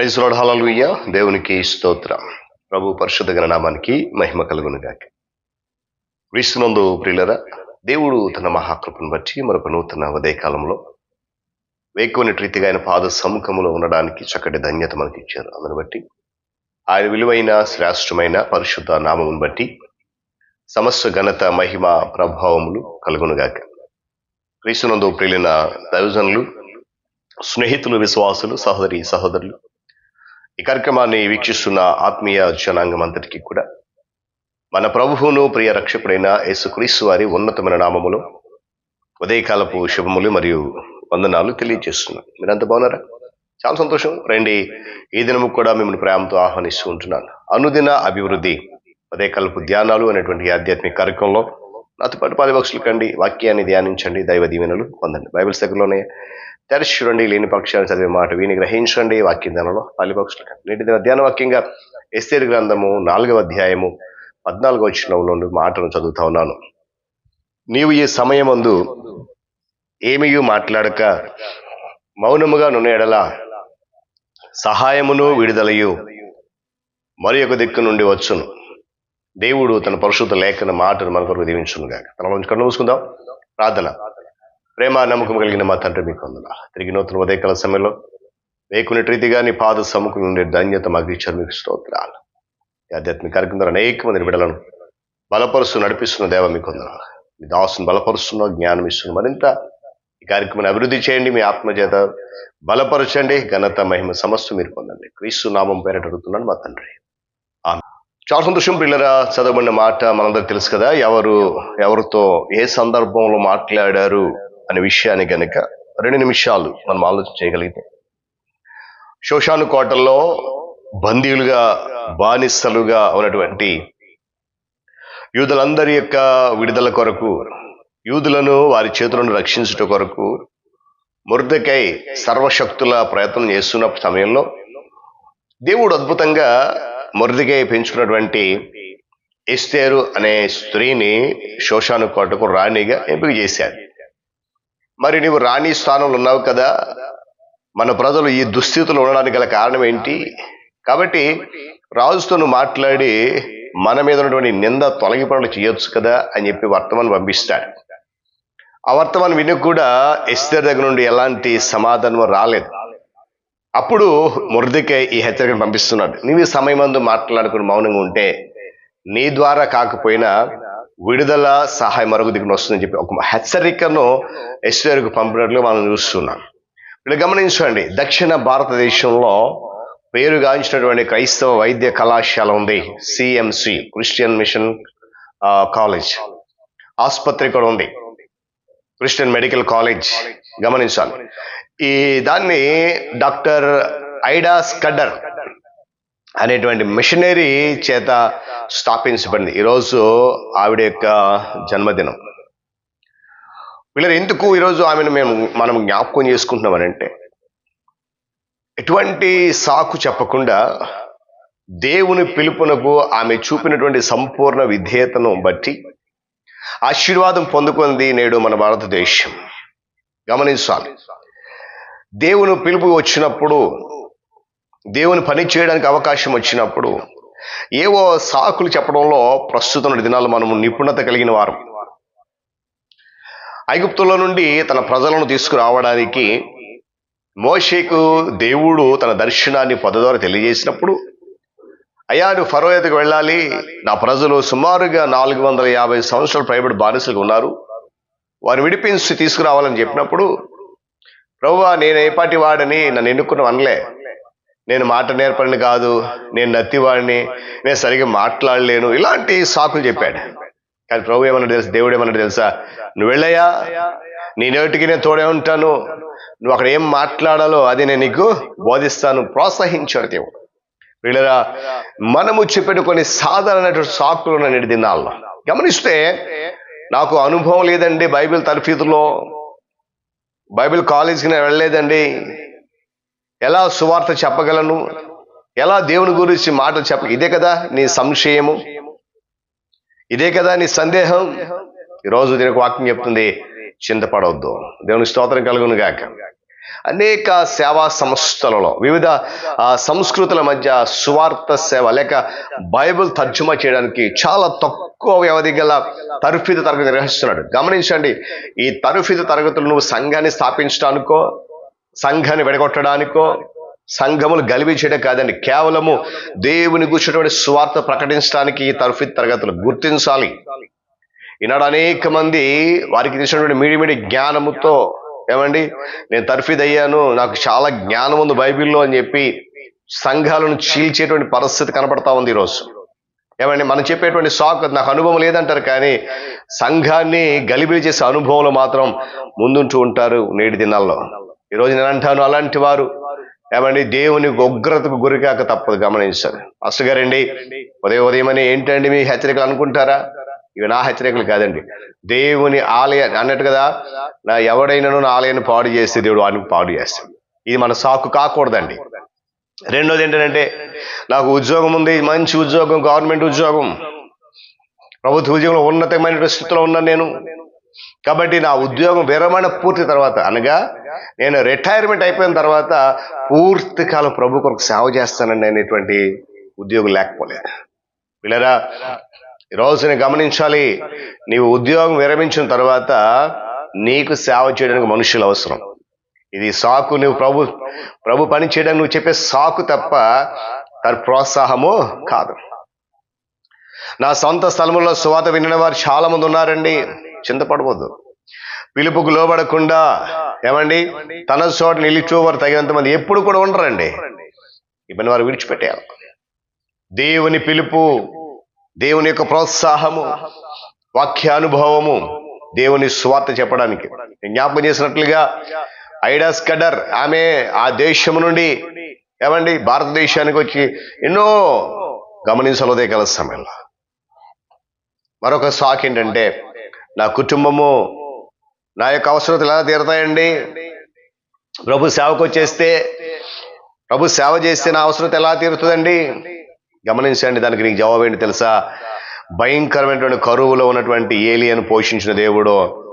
Praise road hallelujah దేవునికి స్తోత్రం. ప్రభు పరిశుద్ధ గణనామానికి మహిమ కలుగునుగాక. క్రీస్తునందు ప్రియులరా దేవుడు తన మహాకృపను బట్టి మరొక నూతన ఉదయకాలంలో వేకువని రీతిగా ఆయన పాద సముఖంలో ఉండడానికి చక్కటి ధన్యత మనకి ఇచ్చారు అందుని బట్టి ఆయన విలువైన శ్రేష్టమైన పరిశుద్ధ నామమును బట్టి సమస్త ఘనత మహిమ ప్రభావములు కలుగునుగాక. క్రీస్తునందు ప్రియులైన దైవజనులు స్నేహితులు విశ్వాసులు సహోదరి సహోదరులు ఈ కార్యక్రమాన్ని వీక్షిస్తున్న ఆత్మీయ జనాంగం అంతటికి కూడా మన ప్రభువును ప్రియ రక్షకుడైన యేసుక్రీస్తు వారి ఉన్నతమైన నామములో ఉదయకాలపు శుభములు మరియు వందనాలు తెలియజేస్తున్నాను. అంత బాగున్నారా? చాలా సంతోషం. రండి ఈ దినము కూడా మిమ్మల్ని ప్రేమతో ఆహ్వానిస్తూ ఉంటున్నాను. అనుదిన అభివృద్ధి ఉదయకాలపు ధ్యానాలు అనేటువంటి ఆధ్యాత్మిక కార్యక్రమంలో నాతో పాటు పాడిపక్షులు కండి వాక్యాన్ని ధ్యానించండి దైవ దీవెనలు పొందండి. బైబిల్స్ దగ్గరలోనే తెరిచి లేని పక్షాన్ని చదివే మాట విని గ్రహించండి వాక్యం ధ్యానంలో. పక్షులు నేటి దిన వాక్యంగా ఎస్తేరు గ్రంథము నాలుగవ అధ్యాయము పద్నాలుగో వచ్చినంలో మాటను చదువుతా ఉన్నాను. నీవు ఈ సమయమందు ఏమీయూ మాట్లాడక మౌనముగా నున్న ఎడల సహాయమును విడుదలయు. మరి ఒక దిక్కు నుండి వచ్చును. దేవుడు తన పరిశుద్ధ లేఖన మాటను మన కొరకు దీవించునుగా తన కన్ను మూసుకుందాం ప్రార్థన. ప్రేమ నమ్మకం కలిగిన మా తండ్రి మీకు వందన తిరిగి నూతన ఉదయకాల సమయంలో వేకుని రీతిగా నీ పాద సముఖం నుండి ధన్యత మాకు ఇచ్చారు మీకు స్తోత్రాలు. ఈ ఆధ్యాత్మిక కార్యక్రమం ద్వారా అనేక మంది బిడలను బలపరుస్తూ నడిపిస్తున్న దేవ మీకు వందనాలు. మీ దాసును బలపరుస్తున్న జ్ఞానం ఇస్తున్న మరింత ఈ కార్యక్రమాన్ని అభివృద్ధి చేయండి మీ ఆత్మచేత బలపరచండి ఘనత మహిమ సమస్త మీరు పొందండి. క్రీస్తు నామం పేరట అడుగుతున్నాను మా తండ్రి. చాలా సంతోషం పిల్లరా చదవబడిన మాట మనందరికి తెలుసు కదా ఎవరు ఎవరితో ఏ సందర్భంలో మాట్లాడారు అనే విషయాన్ని గనక రెండు నిమిషాలు మనం ఆలోచన చేయగలిగితే. శోషాను కోటల్లో బందీలుగా బానిసలుగా ఉన్నటువంటి యూదులందరి యొక్క విడుదల కొరకు యూదులను వారి చేతులను రక్షించుట కొరకు మురదకై సర్వశక్తుల ప్రయత్నం చేస్తున్న సమయంలో దేవుడు అద్భుతంగా మురదకై పెంచుకున్నటువంటి ఎస్తేరు అనే స్త్రీని శోషాను కోటకు రాణిగా ఎంపిక చేశాడు. మరి నీవు రాణి స్థానంలో ఉన్నావు కదా మన ప్రజలు ఈ దుస్థితిలో ఉండడానికి గల కారణం ఏంటి? కాబట్టి రాజుతోను మాట్లాడి మన మీద ఉన్నటువంటి నింద తొలగిపడలు చేయొచ్చు కదా అని చెప్పి వర్తమానం పంపిస్తాడు. ఆ వర్తమానం విని కూడా ఎస్తేర్ దగ్గర నుండి ఎలాంటి సమాధానం రాలేదు. అప్పుడు మురదికే ఈ హెచ్చరికను పంపిస్తున్నాడు. నీవు సమయం సమయమందు మాట్లాడుకుని మౌనంగా ఉంటే నీ ద్వారా కాకపోయినా విడుదల సహాయం మరొక దిగున వస్తుందని చెప్పి ఒక హెచ్చరికను ఎస్ఆర్కు పంపినట్లు మనం చూస్తున్నాం. ఇప్పుడు గమనించండి దక్షిణ భారతదేశంలో పేరుగాంచినటువంటి క్రైస్తవ వైద్య కళాశాల ఉంది సిఎంసి క్రిస్టియన్ మిషన్ కాలేజ్. ఆసుపత్రి కూడా ఉంది క్రిస్టియన్ మెడికల్ కాలేజ్. గమనించాలి. ఈ దాన్ని డాక్టర్ ఐడా స్కడ్డర్ అనేటువంటి మిషనరీ చేత స్థాపించబడింది ఈరోజు ఆవిడ యొక్క జన్మదినం. వీళ్ళని ఎందుకు ఈరోజు ఆమెను మేము మనం జ్ఞాపకం చేసుకుంటున్నామనంటే ఎటువంటి సాకు చెప్పకుండా దేవుని పిలుపునకు ఆమె చూపినటువంటి సంపూర్ణ విధేయతను బట్టి ఆశీర్వాదం పొందుకుంది నేడు మన భారతదేశం. గమనించాలి. దేవుని పిలుపు వచ్చినప్పుడు దేవుని పని చేయడానికి అవకాశం వచ్చినప్పుడు ఏవో సాకులు చెప్పడంలో ప్రస్తుతం దినాలు మనము నిపుణత కలిగిన వారు. ఐగుప్తుల నుండి తన ప్రజలను తీసుకురావడానికి మోషేకు దేవుడు తన దర్శనాన్ని పద ద్వారా తెలియజేసినప్పుడు అయ్యా నువ్వు ఫరో ఎదుకు వెళ్ళాలి. నా ప్రజలు సుమారుగా నాలుగు వందల యాభై సంవత్సరాలు ప్రైవేట్ బానిసలుగా ఉన్నారు. వారు విడిపించి తీసుకురావాలని చెప్పినప్పుడు ప్రభువా నేను ఏపాటి వాడని? నన్ను ఎన్నుకున్న అనలే. నేను మాట నేర్పడిని కాదు నేను నత్తివాడిని నేను సరిగ్గా మాట్లాడలేను. ఇలాంటి సాకులు చెప్పాడు. కానీ ప్రభు ఏమన్నా తెలుసు? దేవుడు ఏమన్నా తెలుసా? నువ్వు వెళ్ళయ్యా. నీ నోటికి నేను తోడే ఉంటాను. నువ్వు అక్కడ ఏం మాట్లాడాలో అది నేను నీకు బోధిస్తాను. ప్రోత్సహించాడు దేవుడు. వీళ్ళరా మనము చెప్పిన కొన్ని సాధారణటువంటి సాకులు ఉన్న నేటి దినాల్లో. గమనిస్తే నాకు అనుభవం లేదండి బైబిల్ తరఫీదులో. బైబిల్ కాలేజీకి నేను వెళ్ళలేదండి. ఎలా సువార్త చెప్పగలను? ఎలా దేవుని గురించి మాటలు చెప్ప ఇదే కదా నీ సంశయము. ఇదే కదా నీ సందేహం. ఈరోజు దీనికి వాక్యం చెప్తుంది చింతపడవద్దు. దేవుని స్తోత్రం కలుగును గాక. అనేక సేవా సంస్థలలో వివిధ సంస్కృతుల మధ్య సువార్త సేవ లేక బైబిల్ తర్జుమా చేయడానికి చాలా తక్కువ వ్యవధి గల తరఫీదు తరగతి నిర్వహిస్తున్నాడు. గమనించండి ఈ తరఫీదు తరగతులు నువ్వు సంఘాన్ని స్థాపించడానికో సంఘాన్ని విడగొట్టడానికో సంఘములు గలిబి చేయడం కాదండి. కేవలము దేవుని కూర్చున్నటువంటి స్వార్థ ప్రకటించడానికి ఈ తరఫీదు తరగతులు గుర్తించాలి. ఈనాడు అనేక మంది వారికి తెలిసినటువంటి మీడిమిడి జ్ఞానముతో ఏమండి నేను తర్ఫీద్ అయ్యాను నాకు చాలా జ్ఞానం ఉంది బైబిల్లో అని చెప్పి సంఘాలను చీల్చేటువంటి పరిస్థితి కనపడతా ఉంది ఈరోజు. ఏమండి మనం చెప్పేటువంటి సాక్ నాకు అనుభవం లేదంటారు కానీ సంఘాన్ని గలిబిలి చేసే అనుభవంలో మాత్రం ముందుంటూ ఉంటారు నేటి దినాల్లో. ఈరోజు నేను అంటాను అలాంటి వారు ఏమండి దేవుని ఉగ్రతకు గురికాక తప్పదు గమనించాలి. అసలు గారండి ఉదయం ఉదయమని ఏంటండి మీ హెచ్చరికలు అనుకుంటారా? ఇవి నా హెచ్చరికలు కాదండి. దేవుని ఆలయ అన్నట్టు కదా నా ఎవడైనాను నా ఆలయాన్ని పాడు చేస్తే దేవుడు వాడిని పాడు చేస్తాడు. ఇది మన సాకు కాకూడదండి. రెండోది ఏంటంటే నాకు ఉద్యోగం ఉంది మంచి ఉద్యోగం గవర్నమెంట్ ఉద్యోగం. ప్రభుత్వ ఉద్యోగంలో ఉన్నతమైన స్థితిలో ఉన్నాను నేను. కాబట్టి నా ఉద్యోగం విరమణ పూర్తి తర్వాత అనగా నేను రిటైర్మెంట్ అయిపోయిన తర్వాత పూర్తి కాలం ప్రభు కొరకు సేవ చేస్తానండి అనేటువంటి ఉద్యోగం లేకపోలేదు వీళ్ళరా ఈరోజు నేను గమనించాలి నీవు ఉద్యోగం విరమించిన తర్వాత నీకు సేవ చేయడానికి మనుషులు అవసరం. ఇది సాకు నువ్వు ప్రభు ప్రభు పని చేయడానికి నువ్వు చెప్పే సాకు తప్ప తన ప్రోత్సాహము కాదు. నా సొంత స్థలములో సువాత వినిన వారు చాలా మంది ఉన్నారండి. చింతపడవద్దు. పిలుపుకు లోబడకుండా ఏమండి? తన చోట నిలిచేవారు తగినంత మంది ఎప్పుడు కూడా ఉండరండి. ఇవన్నీ వారు విడిచిపెట్టారు దేవుని పిలుపు దేవుని యొక్క ప్రోత్సాహము వాక్యానుభవము దేవుని స్వార్థ చెప్పడానికి. జ్ఞాపకం చేసినట్లుగా ఐడాస్ కడర్ ఆమె ఆ దేశం నుండి ఏమండి? భారతదేశానికి వచ్చి ఎన్నో గమనించలేదే కల సమయంలో. మరొక సాక్ ఏంటంటే నా కుటుంబము నా యొక్క అవసరతలు ఎలా తీరుతాయండి? ప్రభు సేవకు వచ్చేస్తే ప్రభు సేవ చేస్తే నా అవసరత ఎలా తీరుతుందండి? గమనించండి దానికి నీకు జవాబు ఏంటి తెలుసా? భయంకరమైనటువంటి కరువులో ఉన్నటువంటి ఏలియను పోషించిన దేవుడు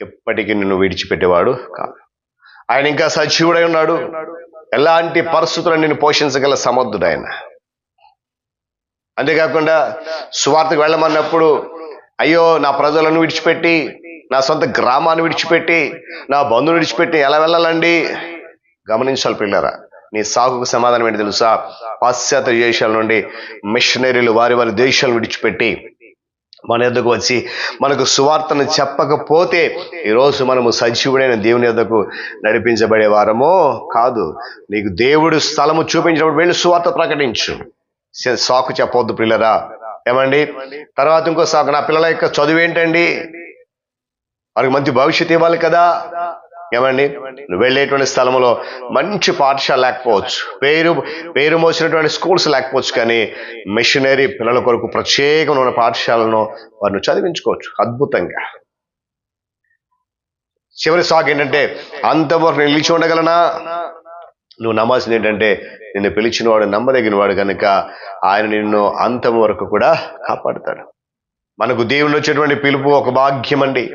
ఎప్పటికీ నిన్ను విడిచిపెట్టేవాడు కాదు. ఆయన ఇంకా సజీవుడై ఉన్నాడు. ఎలాంటి పరిస్థితులను నిన్ను పోషించగల సమర్థుడు ఆయన? అంతేకాకుండా సువార్తకు వెళ్ళమన్నప్పుడు అయ్యో నా ప్రజలను విడిచిపెట్టి నా సొంత గ్రామాన్ని విడిచిపెట్టి నా బంధువుని విడిచిపెట్టి ఎలా వెళ్ళాలండి? గమనించాలి పిల్లరా నీ సాగుకు సమాధానం ఏంటి తెలుసా? పాశ్చాత్య దేశాల నుండి మిషనరీలు వారి వారి దేశాలను విడిచిపెట్టి మన ఎద్దకు వచ్చి మనకు సువార్తను చెప్పకపోతే ఈరోజు మనము సజీవుడైన దేవుని ఎద్దకు నడిపించబడే వారమో కాదు. నీకు దేవుడు స్థలము చూపించినప్పుడు వెళ్ళి సువార్త ప్రకటించు. సాకు చెప్పవద్దు పిల్లరా. ఏమండి? తర్వాత ఇంకో సాకు నా పిల్లల యొక్క చదువు ఏంటండి? వారికి మంచి భవిష్యత్తు ఇవ్వాలి కదా? ఏమండి? నువ్వు వెళ్ళేటువంటి స్థలంలో మంచి పాఠశాల లేకపోవచ్చు. పేరు పేరు మోసినటువంటి స్కూల్స్ లేకపోవచ్చు కానీ మిషనరీ పిల్లల కొరకు ప్రత్యేకమైన ఉన్న పాఠశాలను వారిని చదివించుకోవచ్చు అద్భుతంగా. చివరి సాగు ఏంటంటే అంతవరకు నిలిచి ఉండగలనా? నువ్వు నమ్మాల్సింది ఏంటంటే నిన్ను పిలిచిన వాడు నమ్మదగిన వాడు కనుక ఆయన నిన్ను అంతం వరకు కూడా కాపాడుతాడు. మనకు దేవుని వచ్చేటువంటి పిలుపు ఒక భాగ్యం అండి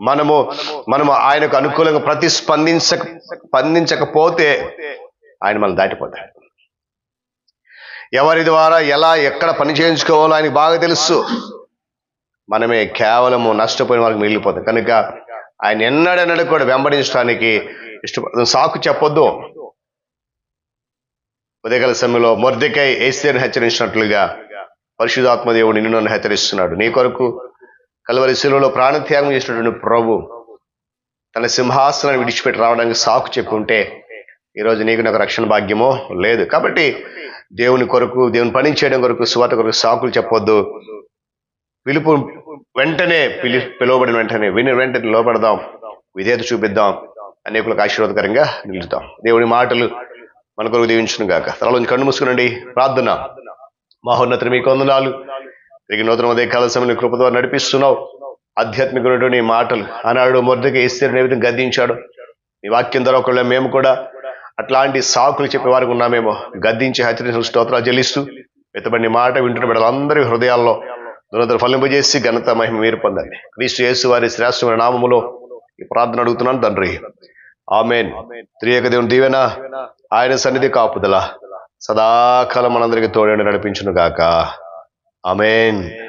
మనము మనము ఆయనకు అనుకూలంగా ప్రతిస్పందించక స్పందించకపోతే ఆయన మనం దాటిపోతాడు. ఎవరి ద్వారా ఎలా ఎక్కడ పని చేయించుకోవాలో ఆయనకు బాగా తెలుసు. మనమే కేవలము నష్టపోయిన వాళ్ళకి మిగిలిపోతాం. కనుక ఆయన ఎన్నడెన్నడూ కూడా వెంబడించడానికి ఇష్టపడదు. సాకు చెప్పొద్దు. ఉదయకాల సమయంలో మొర్దెకై ఏసేని హెచ్చరించినట్లుగా పరిశుధాత్మ దేవుడు నిన్ను నన్ను హెచ్చరిస్తున్నాడు. నీ కొరకు కలవరి శిలువలో ప్రాణత్యాగం చేసినటువంటి ప్రభు తన సింహాసనాన్ని విడిచిపెట్టి రావడానికి సాకు చెప్పుకుంటే ఈరోజు నీకు నాకు రక్షణ భాగ్యమో లేదు. కాబట్టి దేవుని కొరకు దేవుని పని చేయడం కొరకు సువాత కొరకు సాకులు చెప్పొద్దు. పిలుపు వెంటనే పిలి పిలువబడిన వెంటనే విని వెంటనే లోపడదాం విధేయత చూపిద్దాం. అనేకులకు ఆశీర్వాదకరంగా నిలుద్దాం. దేవుని మాటలు మన కొరకు దీవించును గాక. తలలోంచి కన్ను మూసుకునండి. ప్రార్థన. మహోన్నతుని మీకు వందనాలు. తిరిగి నూతన ఉదయ కాల సమయంలో కృప నడిపిస్తున్నావు. ఆధ్యాత్మికమైనటువంటి మాటలు. ఆనాడు మొదటిగా ఇస్తే విధంగా గద్దించాడు? నీ వాక్యం ద్వారా ఒకళ్ళ మేము కూడా అట్లాంటి సాకులు చెప్పే వారికి ఉన్నామేమో. గద్దించి హెచ్చరించిన స్తోత్రాలు చెల్లిస్తూ ఎత్తబడిన మాట వింటున్న బిడ్డలందరి హృదయాల్లో దురదలు ఫలింపజేసి ఘనత మహిమ మీరు పొందండి. క్రీస్తు యేసు వారి శ్రేష్టమైన నామములో ఈ ప్రార్థన అడుగుతున్నాను తండ్రి. ఆమెన్. త్రియక దేవుని దీవెన ఆయన సన్నిధి కాపుదల. సదాకాలం మనందరికి తోడేండి నడిపించును గాక ఆమెన్.